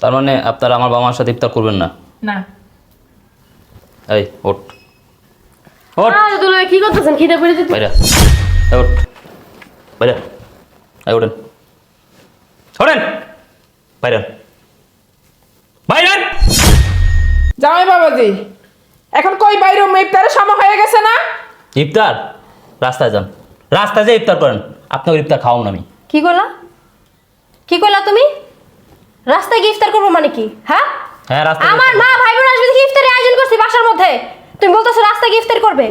তার মানে আপনারা আমার বাবা মার সাথে ইফতার করবেন না? না। এই ওঠ। ওঠ। আরে দুলাভাই কি করতেছেন? খিদে পেড়ে যেতে বাইরে ওঠ। বাইরে এই ওঠেন। ওঠেন। বাইরে বাইরে জামাই বাবাজি এখন কই বাইরে ইফতারের সময় হয়ে গেছে না? ইফতার? রাস্তায় যান। রাস্তায় যে ইফতার করেন। আপনাকে ইফতার খাওয়ান আমি। কি করলা? কি করলা তুমি? রাস্তায় গিয়ে ইফতার করব মানে কি? হ্যাঁ? হ্যাঁ রাস্তায় আমার মা ভাই বোন আসবে দেখি ইফতারের আয়োজন করছি বাসার মধ্যে। তুমি বলতেছো রাস্তায় গিয়ে ইফতার করবে।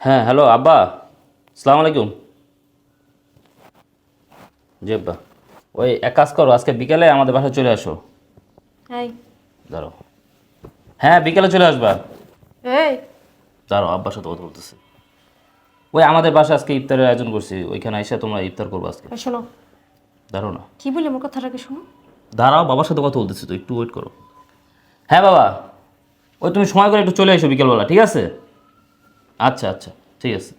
হ্যাঁ হ্যালো আব্বা। সালাম আলাইকুম। জি আব্বা। ওই এক কাজ করো আজকে বিকেলে আমাদের বাসায় চলে আসো। এই। হ্যাঁ বিকেলে চলে আসবা। এই। দাঁড়াও আব্বার সাথে কথা বলতেছি। ওই আমাদের বাসায় আজকে ইফতারের আয়োজন করছি ওইখানে এসে তোমরা ইফতার করব আজকে। এই শোনো। দাঁড়াও না কি বলে আমার কথাটাকে শোনো? দাঁড়াও বাবার সাথে কথা বলতেছি তো একটু ওয়েট করো। হ্যাঁ বাবা ওই তুমি সময় করে একটু চলে এসো বিকেলবেলা ঠিক আছে? আচ্ছা আচ্ছা ঠিক আছে।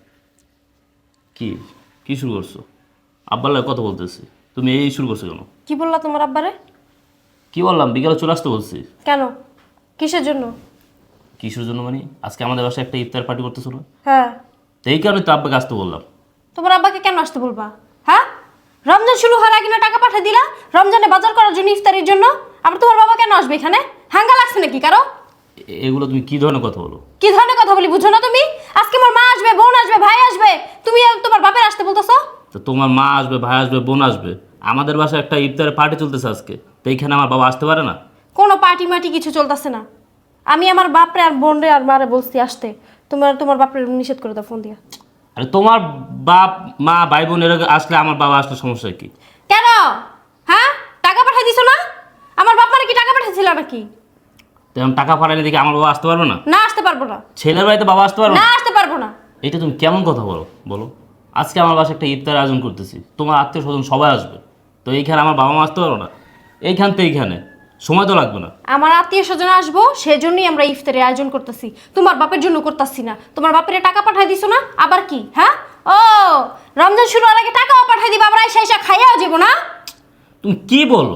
কি কি শুরু করছ? আব্বার লাগে কথা বলতেছি তুমি এই শুরু করছ কেন? কি বললা তোমার আব্বারে? কি বললাম বিকেলে চলে আসতে বলছি। কেন? কিসের জন্য? কিসের জন্য মানে? আজকে আমাদের বাসায় একটা ইফতার পার্টি করতেছো হ্যাঁ। তো এই কারণে তো আব্বাকে আসতে বললাম। তোমার আব্বাকে কেন আসতে বলবা? হ্যাঁ? রমজান শুরু হওয়ার আগে না টাকা পাঠিয়ে দিলা? রমজানে বাজার করার জন্য ইফতারের জন্য? আবার তোমার বাবা কেন আসবে এখানে? হাঙ্গা লাগছে নাকি কারও? এগুলো তুমি কি ধরনের কথা বলো? কি ধরনের কথা বলি বুঝো না তুমি? আজকে আমার মা আসবে বোন আসবে ভাই আসবে। তুমি আর তোমার বাপের আসতে বলতেছো? তো তোমার মা আসবে ভাই আসবে বোন আসবে। আমাদের বাসায় একটা ইফতারের পার্টি চলতেছে আজকে। তো এইখানে আমার বাবা আসতে পারে না? কোনো পার্টি মাটি কিছু চলতেছে না। আমি আমার বাপরে আর বোনরে আর মারে বলছি আসতে। তোমার তোমার বাপের নিষেধ করে দাও ফোন দিয়া। আরে তোমার বাপ মা ভাই বোন এরা আসলে আমার বাবা আসলে সমস্যা কি? কেন? হ্যাঁ? টাকা পাঠিয়ে দিছো না? আমার বাপারে কি টাকা পাঠিয়েছিল নাকি? তেমন টাকা পাঠালে দেখি আমার বাবা আসতে পারবে না? না আসতে পারব না। ছেলের বাড়িতে বাবা আসতে পারবে না? না আসতে পারব না। এটা তুমি কেমন কথা বলো? বলো। আজকে আমার বাসায় একটা ইফতার আয়োজন করতেছি। তোমার আত্মীয় স্বজন সবাই আসবে। তো এইখানে আমার বাবা মা আসতে পারো না? এইখান থেকে এইখানে। সময় তো লাগবে না। আমার আত্মীয় স্বজন আসব সেজন্যই আমরা ইফতারের আয়োজন করতেছি। তোমার বাপের জন্য করতেছি না। তোমার বাপের টাকা পাঠাই দিছো না? আবার কি হ্যাঁ? ও রমজান শুরু হওয়ার আগে টাকাও পাঠাই দিবা আমরা এসে এসে খাইয়াও যাব না? তুমি কি বলো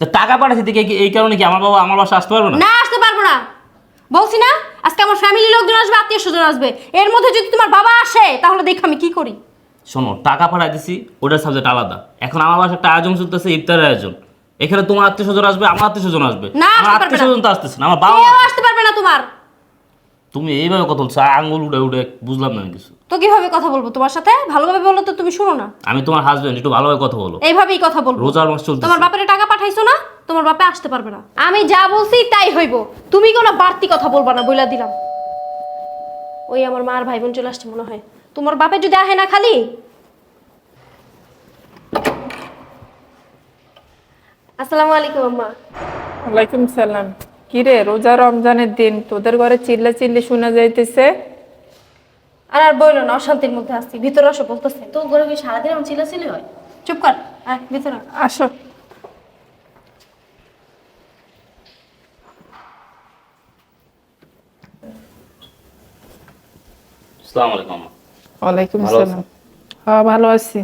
তা টাকা পাঠাচ্ছি দেখে কি এই কারণে কি আমার বাবা আমার বাসা আসতে পারবে না? না আসতে পারব না। বলছি না আজকে আমার ফ্যামিলির লোকজন আসবে আত্মীয় স্বজন আসবে। এর মধ্যে যদি তোমার বাবা আসে তাহলে দেখ আমি কি করি। শোনো টাকা পাঠাই দিছি ওটার সাবজেক্ট আলাদা। এখন আমার বাসায় একটা আয়োজন চলতেছে ইফতারের আয়োজন। এখানে তোমার আত্মীয় স্বজন আসবে আমার আত্মীয় স্বজন আসবে। না, আমার আত্মীয় স্বজন তো আসতেছে না আমার বাবা কেউ আসতে পারবে না তোমার। তুমি এইভাবে কথা বলছো আঙ্গুল উড়ে উড়ে বুঝলাম না কিছু। তো কীভাবে কথা বলব তোমার সাথে? ভালোভাবে বললে তো তুমি শুনো না। আমি তোমার হাজবেন্ড একটু ভালোভাবে কথা বলো। এইভাবেই কথা বলব। রোজার মাস চলতেছে। তোমার বাপের টাকা পাঠাইছো না? তোমার বাপে আসতে পারবে না। আমি যা বলছি তাই হইব। তুমি কোনো বাড়তি কথা বলবা না বইলা দিলাম। ওই আমার মার ভাই বোন চলে আসছে মনে হয়। তোমার বাপে যদি আহে না খালি আসসালামু আলাইকুম আম্মা। ওয়ালাইকুম সালাম। কিরে রোজা রমজানের দিন তোদের ঘরে চিল্লা চিল্লি শোনা যাইতেছে? আর আর বইলো না অশান্তির মধ্যে আসছি ভিতরে আসো বলতেছে তো ঘরে কি সারাদিন আমার চিল্লাচিল্লি হয়? চুপ কর আয় ভিতরে আয়। আসো। আসসালামু আলাইকুম আম্মা। ওয়ালাইকুম ভালো সালাম। হ্যাঁ ভালো আছি।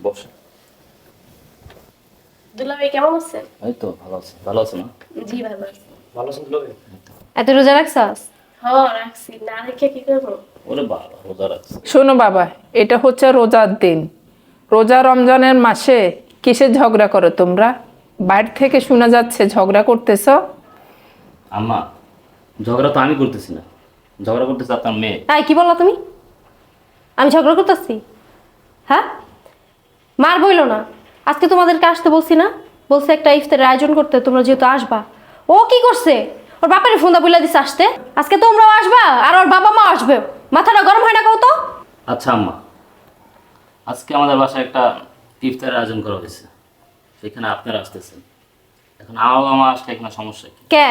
বসো। দুলাভাই কেমন আছে? এই তো ভালো আছে। ভালো আছে না? জি ভালো আছে। ভালো আছে দুলাভাই? এত রোজা রাখছাস? হ রাখছি। না রেখে কি করব? ওরে বাবা রোজা রাখছে। শোনো বাবা এটা হচ্ছে রোজার দিন। রোজা রমজানের মাসে কিসের ঝগড়া করো তোমরা? বাইরে থেকে শোনা যাচ্ছে ঝগড়া করতেছ। আম্মা ঝগড়া তো আমি করতেছি না। ঝগড়া করতেছে আপনার মেয়ে। তাই কি বললা তুমি? আমি ঝগড়া করতেছি? হ্যাঁ? মার বইলো না। আজকে তোমাদেরকে আসতে বলছি না। বলছে একটা ইফতারের আয়োজন করতে তোমরা যেহেতু আসবা। ও কি করছে? ওর বাপের ফোনটা বলে দিছে আসতে। আজকে তোমরাও আসবা আর ওর বাবা মা আসবে। মাথাটা গরম হয় না কত আচ্ছা আম্মা। আজকে আমাদের বাসায় একটা ইফতারের আয়োজন করা হয়েছে। সেখানে আপনারা আসতেছেন। এখন আমার বাবা মা আসলে এখানে সমস্যা কি? কে?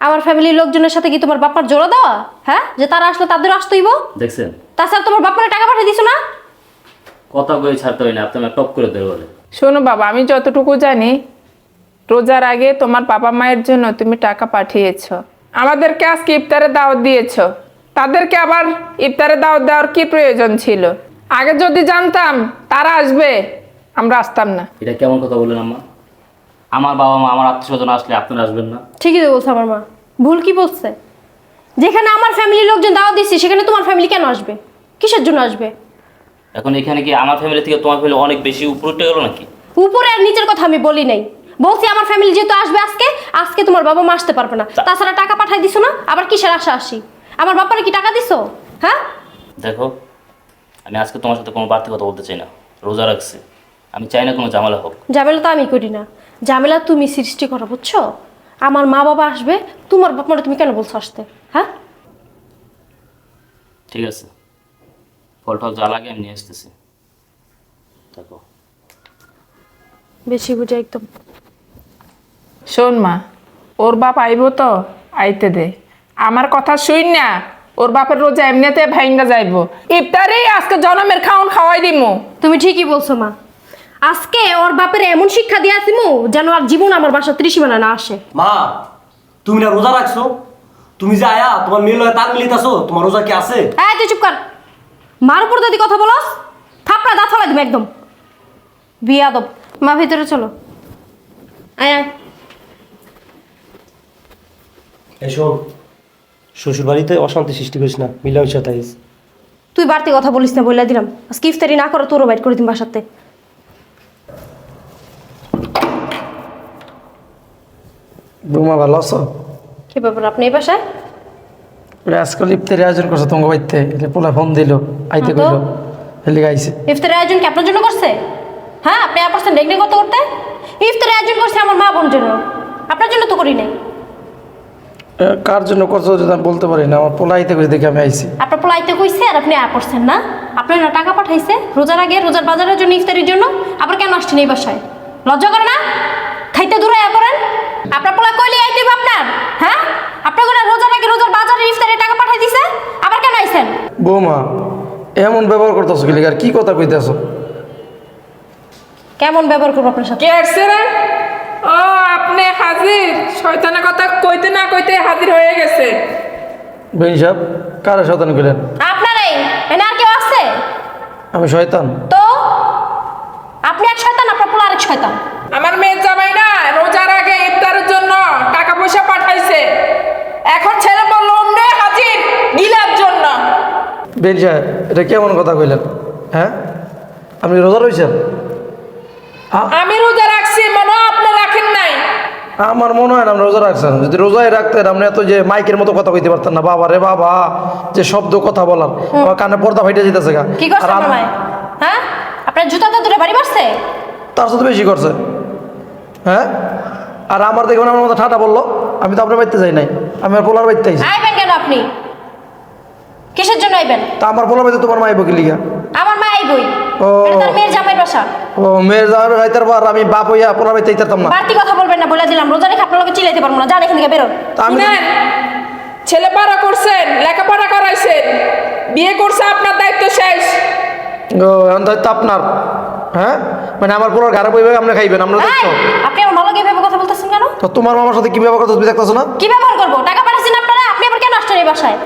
আমার ফ্যামিলির লোকজনের সাথে কি তোমার বাপার জোড়া দেওয়া? হ্যাঁ? যে তারা আসলে তাদের আসতেইব? দেখছেন? তাছাড়া তোমার বাপারে টাকা পাঠিয়ে দিছো না? কথা কয়ে ছাড়তে হয় না আপনি আমার টপ করে দেবে বলে শোনো বাবা আমি যতটুকু জানি রোজার আগে তোমার বাবা মায়ের জন্য তুমি টাকা পাঠিয়েছ। আমাদেরকে আজকে ইফতারে দাওয়াত দিয়েছ। তাদেরকে আবার ইফতারে দাওয়াত দেওয়ার কি প্রয়োজন ছিল? আগে যদি জানতাম তারা আসবে আমরা আসতাম না। এটা কেমন কথা বললেন আম্মা? আমার বাবা মা আমার আত্মীয় স্বজন আসলে আপনারা আসবেন না। ঠিকই তো বলছে আমার মা। ভুল কি বলছে? যেখানে আমার ফ্যামিলির লোকজন দাওয়া দিচ্ছি সেখানে তোমার ফ্যামিলি কেন আসবে? কিসের জন্য আসবে? এখন এখানে কি আমার ফ্যামিলি থেকে তোমার ফ্যামিলি অনেক বেশি উপরে উঠে গেলো নাকি? উপরে আর নিচের কথা আমি বলি নাই। বলছি আমার ফ্যামিলি যেহেতু আসবে আজকে আজকে তোমার বাবা মা আসতে পারবে না। তাছাড়া টাকা পাঠাই দিছো না? আবার কিসের আশা আসি? আমার বাপারে কি টাকা দিছো? হ্যাঁ? দেখো আমি আজকে তোমার সাথে কোনো বাড়তি কথা বলতে চাই না। রোজা রাখছি। আমি চাই না কোনো ঝামেলা হোক। ঝামেলা তো আমি করি না। ঝামেলা তুমি সৃষ্টি করো বুঝছ? আমার মা বাবা আসবে তোমার বাপ মারা তুমি কেন বলছো আসতে? হ্যাঁ? ঠিক আছে। ফল টল যা লাগে আমি নিয়ে আসতেছি। দেখো। বেশি বুঝে একদম। শোন মা ওর বাপ আইব তো আইতে দে। আমার কথা শুই না ওর বাপের রোজা এমনিতে ভাইঙ্গা যাইব। ইফতারে আজকে জনমের খাওন খাওয়াই দিমু। তুমি ঠিকই বলছো মা। আজকে ওর বাপের এমন শিক্ষা দিয়ে আসিমু যেন আর জীবন আমার বাসা ত্রিসীমানা না আসে। মা তুমি না রোজা রাখছো? তুমি যে আয়া তোমার মেয়ে লয় তার মিলিতাছো তোমার রোজা কি আছে? এই তুই চুপ কর। মার উপর যদি কথা বলস থাপড়া দাঁত ফলাই দিবে একদম। বিয়াদব। মা ভিতরে চলো। আয় আয়। এই শোন শ্বশুর বাড়িতে অশান্তি সৃষ্টি করিস না মিলামিশা তাইস তুই বাড়তি কথা বলিস না বলে দিলাম। আজকে ইফতারি না করো তোরও বাইট করে দিন বাসাতে। বৌমা ভালো আছো? কি ব্যাপার আপনি এই বাসায়? আজকাল ইফতারি আয়োজন করছে তোমাকে বাড়িতে এটা পোলা ফোন দিল আইতে হ্যাঁ? কইল হেলে গাইছে। ইফতারের আয়োজন কি আপনার জন্য করছে? হ্যাঁ আপনি আর পারছেন ডেকডে করতে করতে? ইফতারের আয়োজন করছে আমার মা বোন জন্য। আপনার জন্য তো করি নাই। কার জন্য করছ যদি আমি বলতে পারি না। আমার পোলা আইতে করে দেখে আমি আইছি। আপনার পোলাইতে কইছে আর আপনি আয়া পড়ছেন না। আপনার না টাকা পাঠাইছে রোজার আগে রোজার বাজারের জন্য ইফতারির জন্য। আবার কেন আসছেন এই বাসায়? লজ্জা করে না? খাইতে দূরে আয়া পড়েন। আপনার পোলা কইলে আইতে আপনার। হ্যাঁ? আপনার রোজার আগে রোজার বাজারের ইফতারের টাকা পাঠাই দিছে? আবার কেন আইছেন? বৌমা এমন ব্যবহার করতেছো কি লিগার কি কথা কইতেছো? কেমন ব্যবহার করব আপনার সাথে? কে আসছে রে? ও আপনি হাজির। শয়তানের কথা কইতে না কইতে হাজির হয়ে গেছে। বেন সাহেব কারে শয়তান কইলেন? আপনারাই? এনে আর কেউ আছে? আমি শয়তান। তো? আপনি এক শয়তান আপনার পোলা আরেক শয়তান। আমার মেয়ের জামাই না রোজার আগে ইফতারের জন্য টাকা পয়সা পাঠাইছে। এখন ছেলে বলল অমনে হাজির গিলার জন্য। বেন সাহেব এটা কেমন কথা কইলেন? হ্যাঁ? আপনি রোজা রয়েছেন আমি রোজা রাখছি মনে আপনি রাখেন নাই। আমার মনে হয় না আপনি রোজা রাখছেন। যদি রোজায় রাখতেন আপনি এত যে মাইকের মতো কথা কইতে পারতেন না। বাবা রে বাবা যে শব্দ কথা বলার। আমার কানে পর্দা ফাইটে যেতেছে গা। কি করছে আর আপনার হ্যাঁ? আপনার জুতা তো দূরে বাড়ি মারছে তার সাথে বেশি করছে। হ্যাঁ? আর আমার দেখবেন আমার মতো ঠাটা বলল আমি তো আপনার বাড়িতে যাই নাই আমি আর পোলার বাড়িতে আইছি। আইবেন কেন আপনি? কিসের জন্য আইবেন? তা আমার পোলার বাড়িতে তোমার মাই বকি লিগা? আমার মা আইবই। ও। তার মেয়ের জামাইয়ের বাসা। ও মেয়ের যাওয়ার যাইতার পর আমি বাপ হইয়া পোলার বাড়িতে যাইতাম না। বাড়তি কথা বলবেন না বলে দিলাম। রোজা রেখে আপনার লোকে চিলাইতে পারব না। যান এখান থেকে বেরোন। তা আমি শুনেন ছেলেপড়া করছেন লেখাপড়া করাইছেন বিয়ে করছে আপনার দায়িত্ব শেষ। ও এখন দায়িত্ব আপনার। হ্যাঁ? মানে আমার পোলার ঘরে বইবে আপনি খাইবেন আমরা দেখছ আপনি বলতেছেন কেন? তো তোমার মামার সাথে কি ব্যবহার করছ তুমি দেখতেছো না? কি ব্যবহার করব? টাকা পাঠাচ্ছেন আপনারা? আপনি আবার কেন আসছেন এই বাসায়?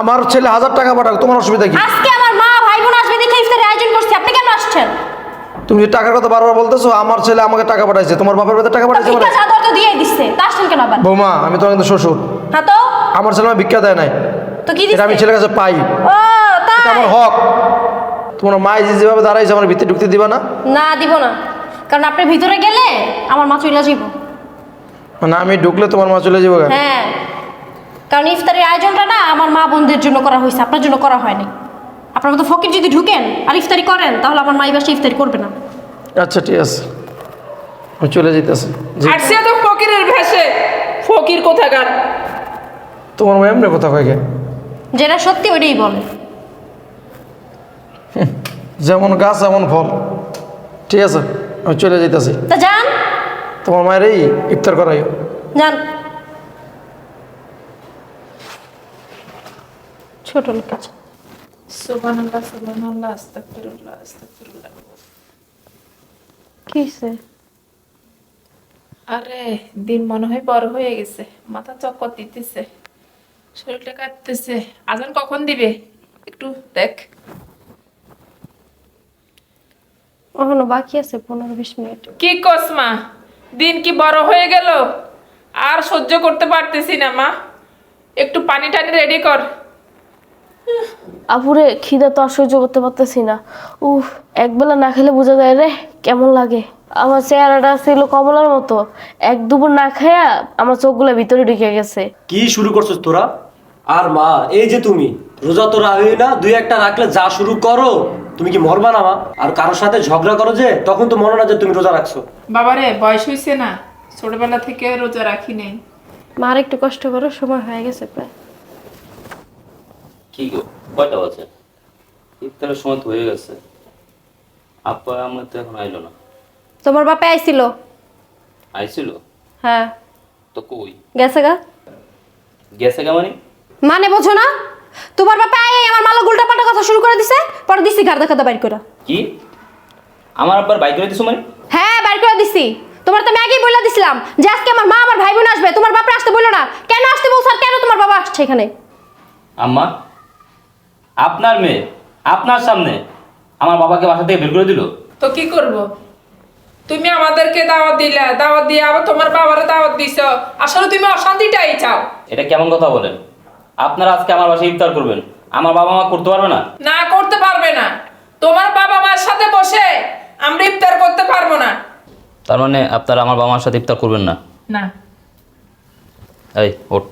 আমার ছেলে হাজার টাকা পাঠাক তোমার অসুবিধা কি? আজকে আমার মা ভাই বোন আসবে দেখে ইফতারের আয়োজন করছি। আপনি কেন আসছেন? তুমি যে টাকার কথা বারবার বলতেছো আমার ছেলে আমাকে টাকা পাঠাইছে তোমার বাপের বাড়িতে টাকা পাঠাইছে মানে? চাদর তো দিয়েই দিচ্ছে। তা আসছেন কেন আবার? বৌমা আমি তো কিন্তু শ্বশুর। হ্যাঁ তো? আমার ছেলে আমার ভিক্ষা দেয় নাই। তো কি এটা আমি ছেলের কাছে পাই। ও তাই? আমার হক। তোমার মাই যে যেভাবে দাঁড়াইছে আমার ভিতরে ঢুকতে দিবা না? না দিব না। কারণ আপনি ভিতরে গেলে আমার মা চলে যাইব। মানে আমি ঢুকলে তোমার মা চলে যাব হ্যাঁ কারণ ইফতারের আয়োজনটা না আমার মা বোনদের জন্য করা হয়েছে আপনার জন্য করা হয়নি। আপনার মতো ফকির যদি ঢুকেন আর ইফতারি করেন তাহলে আমার মা এই বাসায় ইফতারি করবে না। আচ্ছা ঠিক আছে। আমি চলে যেতেছি। আর সে তো ফকিরের ভেসে ফকির কোথাকার? তোমার মা এমনি কথা কয়ে যেটা সত্যি ওইটাই বলে। যেমন গাছ এমন ফল। ঠিক আছে আমি চলে যেতেছি। তা তোমার মায়ের এই ইফতার করাই যান ছোট লোক আছে। সুবহানাল্লাহ সুবহানাল্লাহ আস্তাগফিরুল্লাহ আস্তাগফিরুল্লাহ। কি আরে দিন মনে হয় বড় হয়ে গেছে। মাথা চক্কর দিতেছে শরীরটা কাঁপতেছে। আজান কখন দিবে? একটু দেখ। ওখানে বাকি আছে পনেরো বিশ মিনিট। কি কস মা? দিন কি বড় হয়ে গেল? আর সহ্য করতে পারতেছি না মা। একটু পানি টানি রেডি কর। আপুরে খিদে তো আর সহ্য করতে পারতেছি না। উফ একবেলা না খেলে বোঝা যায় রে কেমন লাগে। আমার চেহারাটা ছিল কমলার মতো। এক দুপুর না খায়া আমার চোখগুলো ভিতরে ঢুকে গেছে। কি শুরু করছিস তোরা? আর মা এই যে তুমি রোজা তো রাখি না দুই একটা রাখলে যা শুরু করো তুমি কি মরবা না মা? আর কারোর সাথে ঝগড়া করো যে তখন তো মনে না যে তুমি রোজা রাখছো। বাবারে বয়স হয়েছে না ছোটবেলা থেকে রোজা রাখি নেই। মার একটু কষ্ট করো সময় হয়ে গেছে প্রায়। কি গো কয়টা বাজে? ইফতারের সময় তো হয়ে গেছে। আপা আমার তো এখন আইলো না। তোমার বাপে আইছিল? আইছিল? হ্যাঁ। তো কই? গেছে গা? গেছে কেমনই মানে? বোঝো না? তোমার বাপে আই আমার মালা উল্টা পাল্টা কথা শুরু করে দিছে পরে দিছি গার দেখা বাইর করে। কি? আমার আব্বার বাইক করে দিছো মানে? হ্যাঁ বাইর করে দিছি। তোমার তো আমি আগেই বলে দিছিলাম যে আজকে আমার মা আমার ভাই বোন আসবে তোমার বাপে আসতে বলল না। কেন আসতে বলছো আর কেন তোমার বাবা আসছে এখানে? আম্মা আপনার মেয়ে আপনার সামনে আমার বাবাকে বাসা থেকে বের করে দিল? তো কি করব? তুমি আমাদেরকে দাওয়াত দিলে দাওয়াত দিয়ে আবার তোমার বাবারে দাওয়াত দিছো। আসলে তুমি অশান্তিটাই চাও। এটা কেমন কথা বলেন? আপনারা আজকে আমার বাসায় ইফতার করবেন। আমার বাবা মা করতে পারবে না? না করতে পারবে না। তোমার বাবা মার সাথে বসে আমরা ইফতার করতে পারব না। তার মানে আপনারা আমার বাবা মার সাথে ইফতার করবেন না? না। এই ওঠ।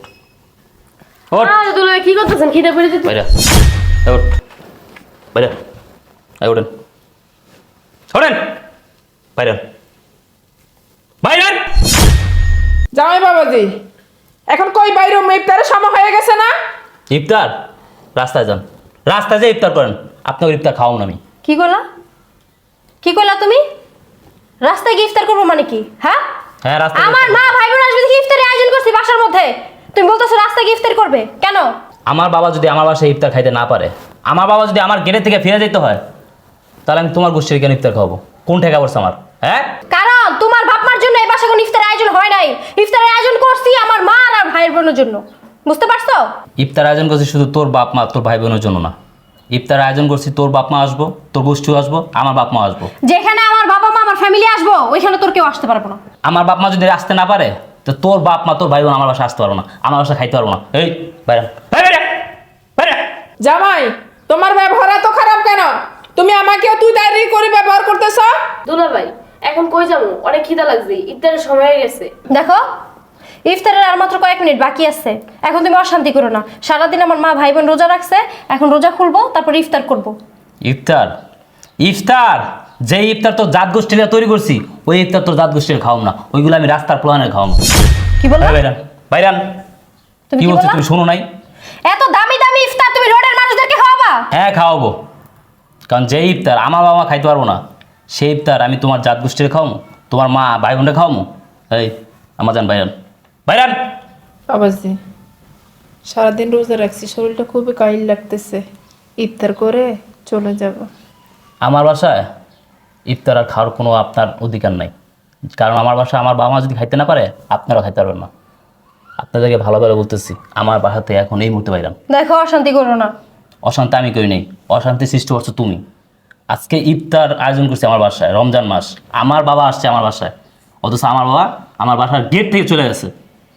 ওঠ। আরে দুলাভাই কি করতেছেন? খিদে পেরে যেতে বাইরে এই ওঠ। বাইরে এই ওঠেন। ওঠেন। বাইরে বাইরে জামাই বাবাজি এখন কই বাইরে? ইফতারের সময় হয়ে গেছে না? ইফতার? রাস্তায় যান। রাস্তায় যে ইফতার করেন। আপনাকে ইফতার খাওয়াবো না আমি। কি করলা? কি করলা তুমি? রাস্তায় গিয়ে ইফতার করব মানে কি? হ্যাঁ? হ্যাঁ রাস্তায় আমার মা ভাই বোন আসবে দেখি ইফতারের আয়োজন করছি বাসার মধ্যে। তুমি বলতেছো রাস্তায় গিয়ে ইফতার করবে। কেন? আমার বাবা যদি আমার বাসায় ইফতার খাইতে না পারে আমার বাবা যদি আমার গেটের থেকে ফিরে যেতে হয় তাহলে আমি তোমার গোষ্ঠীর কেন ইফতার খাওয়াবো? কোন ঠেকা পড়ছে আমার? হ্যাঁ তোমার বাপ মার জন্য এই বাসায় কোনো ইফতারের আয়োজন হয় নাই ইফতারের আয়োজন করছি আমার মা আর আমার ভাইয়ের বোনের জন্য। বুঝতে পারছ? ইফতার আয়োজন করছি শুধু তোর বাপ মা তোর ভাই বোনের জন্য না। ইফতার আয়োজন করছি তোর বাপ মা আসব তোর গোষ্ঠীও আসব আমার বাপ মা আসব। যেখানে আমার বাবা মা আমার ফ্যামিলি আসব ওইখানে তোর কেউ আসতে পারব না। আমার বাপ মা যদি আসতে না পারে তো তোর বাপ মা তোর ভাই বোন আমার বাসায় আসতে পারব না আমার বাসায় খাইতে পারব না। এই বাইরে বাইরে, বাইরে, বাইরে। জামাই তোমার ব্যবহার এত খারাপ কেন? তুমি আমাকেও তুই দাঁড়ি করে ব্যবহার করতেছ? দুলাভাই এখন কই যাব? অনেক খিদা লাগছে। ইফতারের সময় হয়ে গেছে। দেখো ইফতারের আর মাত্র কয়েক মিনিট বাকি আছে। এখন তুমি অশান্তি করো না। সারাদিন আমার মা ভাই বোন রোজা রাখছে এখন রোজা খুলবো তারপর ইফতার করব। ইফতার? ইফতার? যে ইফতার তো জাত গোষ্ঠীরা তৈরি করছি ওই ইফতার তো জাত গোষ্ঠীর খাওয়াম না। ওইগুলো আমি রাস্তার প্লানে খাওয়াম। কি বললা? বাইরান বাইরান তুমি কি বলছো? তুমি শোনো নাই? এত দামি দামি ইফতার তুমি রোডের মানুষদেরকে খাওয়াবা? হ্যাঁ খাওয়াবো। কারণ যে ইফতার আমার বাবা খাইতে পারব না। সেই ইফতার আমি তোমার জাত গোষ্ঠীর খাওয়ামো তোমার মা ভাই বোনটা খাওয়ামো? এই আমার যান বাইরান বাইরান বাবাজি সারাদিন রোজা রাখছি শরীরটা খুবই কাইল লাগতেছে। ইফতার করে চলে যাব। আমার বাসায় ইফতার আর খাওয়ার কোনো আপনার অধিকার নাই। কারণ আমার বাসায় আমার বাবা মা যদি খাইতে না পারে আপনারাও খাইতে পারবেন না। আপনাদেরকে ভালোভাবে বলতেছি আমার বাসাতে এখন এই মুহূর্তে বাইরাম দেখো অশান্তি করো না। অশান্তি আমি করি নাই। অশান্তি সৃষ্টি করছ তুমি। আজকে ইফতার আয়োজন করছি আমার বাসায় রমজান মাস। আমার বাবা আসছে আমার বাসায়। অথচ আমার বাবা আমার বাসার গেট থেকে চলে গেছে।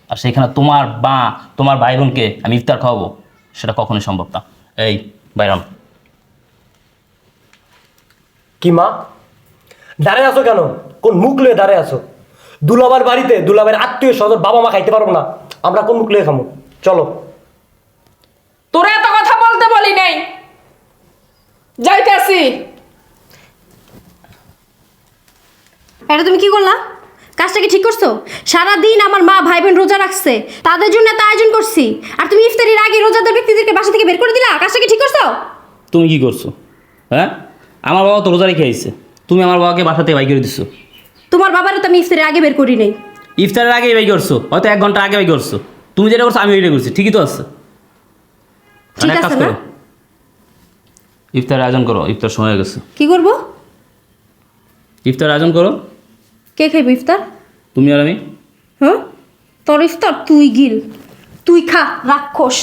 আর সেখানে তোমার মা তোমার ভাই বোনকে আমি ইফতার খাওয়াবো। সেটা কখনোই সম্ভব না। এই বাইরাম। কি মা? দাঁড়ায় আছো কেন? কোন মুখ লয়ে দাঁড়ায় আছো? দুলাবার বাড়িতে দুলাবের আত্মীয় স্বজন বাবা মা খাইতে পারব না। আমরা কোন মুখ লয়ে খামো? চলো। তোরা এত কথা বলতে বলি নাই। যাইতে যাইতেছি। এটা তুমি কি করলা? কাজটা কি ঠিক করছ? সারাদিন আমার মা ভাই বোন রোজা রাখছে তাদের জন্য এত আয়োজন করছি। আর তুমি ইফতারির আগে রোজাদার ব্যক্তিদেরকে বাসা থেকে বের করে দিলা? কাজটা কি ঠিক করছ? তুমি কি করছ? হ্যাঁ? আমার বাবা তো রোজা রেখে আইছে। তুমি আমার বাবাকে বাসা থেকে বাই করে দিছো। তোমার বাবারও তো আমি ইফতারের আগে বের করি নাই। ইফতারের আগে বাই করছ। হয়তো এক ঘণ্টা আগে বাই করছ। তুমি যেটা করছ আমি ওইটা করছি। ঠিকই তো আছে। ঠিক আছে না? ইফতার আয়োজন করো। ইফতার সময় হয়ে গেছে। কি করব? ইফতার আয়োজন করো। কে খাইবো ইফতার? তুমি আর আমি। হ্যাঁ? তোর ইফতার তুই গিল। তুই খা রাক্ষস।